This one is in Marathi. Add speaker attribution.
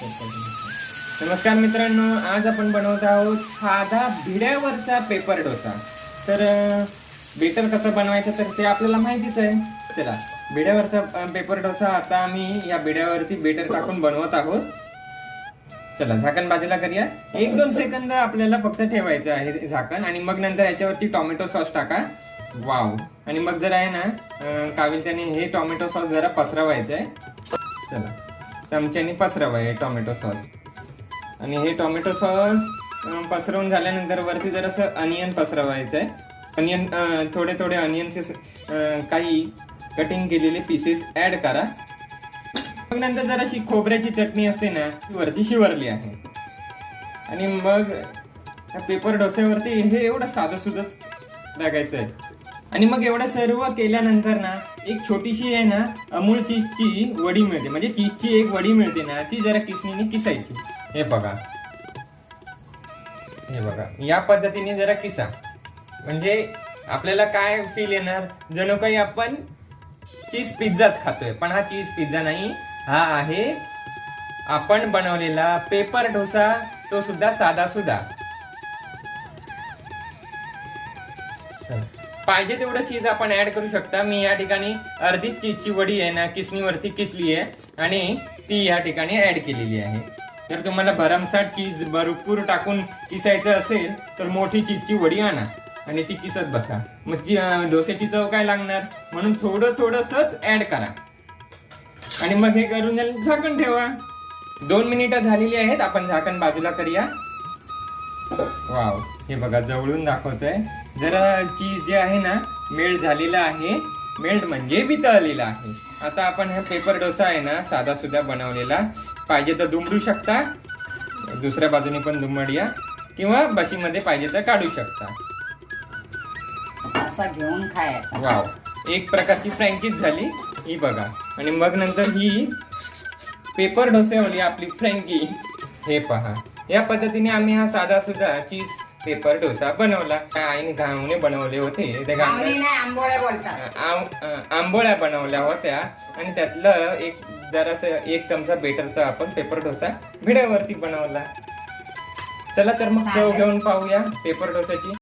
Speaker 1: नमस्कार मित्रांनो आज आपण बनवत आहोत साधा भिड्यावरचा पेपर डोसा. तर बेटर कसं बनवायचं तर ते आपल्याला माहितीच आहे. चला भिड्यावरचा पेपर डोसा आता आम्ही या भिड्यावरती बेटर टाकून बनवत आहोत. चला झाकण बाजूला करूया. एक दोन सेकंद आपल्याला फक्त ठेवायचं आहे झाकण आणि मग नंतर याच्यावरती टोमॅटो सॉस टाका. वाव. आणि मग जर आहे ना अं, काविल त्याने हे टोमॅटो सॉस जरा पसरवायचं आहे चला. चमच्याने पसरवा हे टोमॅटो सॉस. आणि हे टोमॅटो सॉस पसरवून झाल्यानंतर वरती जरासं अनियन पसरवायचं आहे अनियन थोडे थोडे अनियनचे काही कटिंग केलेले पीसेस ऍड करा. मग नंतर जराशी खोबऱ्याची चटणी असते ना ती वरती शिवरली आहे. आणि मग पेपर डोस्यावरती हे एवढं साधं सुधच टाकायचं आहे आणि मग एवढं सर्व केल्यानंतर ना एक छोटीशी आहे ना अमूल चीजची वडी मिळते. म्हणजे चीजची एक वडी मिळते ना ती जरा किसणीने किसायची. हे बघा. हे बघा. या पद्धतीने जरा किसा. म्हणजे आपल्याला काय फील येणार? जणू काही आपण चीज पिझ्झाच खातोय. पण हा चीज पिझ्झा नाही. हा आहे आपण बनवलेला पेपर डोसा. तो सुद्धा साधा सुद्धा पाहिजे तेवढं चीज आपण ऍड करू शकता. मी या ठिकाणी अर्धी चीजची वडी आहे ना किसणीवरती किसली आहे आणि ती या ठिकाणी ऍड केलेली आहे. जर तुम्हाला भरमसाठ चीज भरपूर टाकून किसायचं असेल तर मोठी चीजची वडी आणा आणि ती किसत बसा. मग जी डोस्याची चव काय लागणार? म्हणून थोडं थोडंसंच ऍड करा. आणि मग हे करून झाकण ठेवा. दोन मिनिटं झालेली आहेत. आपण झाकण बाजूला करूया. वाव हे बघा जवळून दाखवतोय. जरा चीज जे आहे ना मेल्ट झालेला आहे. मेल्ट म्हणजे वितळलेला आहे. आता आपण हा पेपर डोसा आहे ना साधा सुद्धा बनवलेला. पाहिजे तर दुमडू शकता. दुसऱ्या बाजूने पण दुमडूया. किंवा बशीमध्ये पाहिजे तर काढू शकता.
Speaker 2: असा घेऊन खायचा
Speaker 1: वाव एक प्रकारची फ्रँकीच झाली. ही बघा. आणि मग नंतर ही पेपर डोसेवाली आपली फ्रँकी. हे पहा. या पद्धतीने आम्ही हा साधा सुद्धा चीज पेपर डोसा बनवला. आईने घावणे बनवले होते. ते घावणे-
Speaker 2: बोलतात.
Speaker 1: आंबोळ्या बनवल्या होत्या. आणि त्यातलं एक जरासं एक चमचा बेटरचा आपण पेपर डोसा भिड्यावरती बनवला. चला तर मग चव. घेऊन पाहूया पेपर डोस्याची.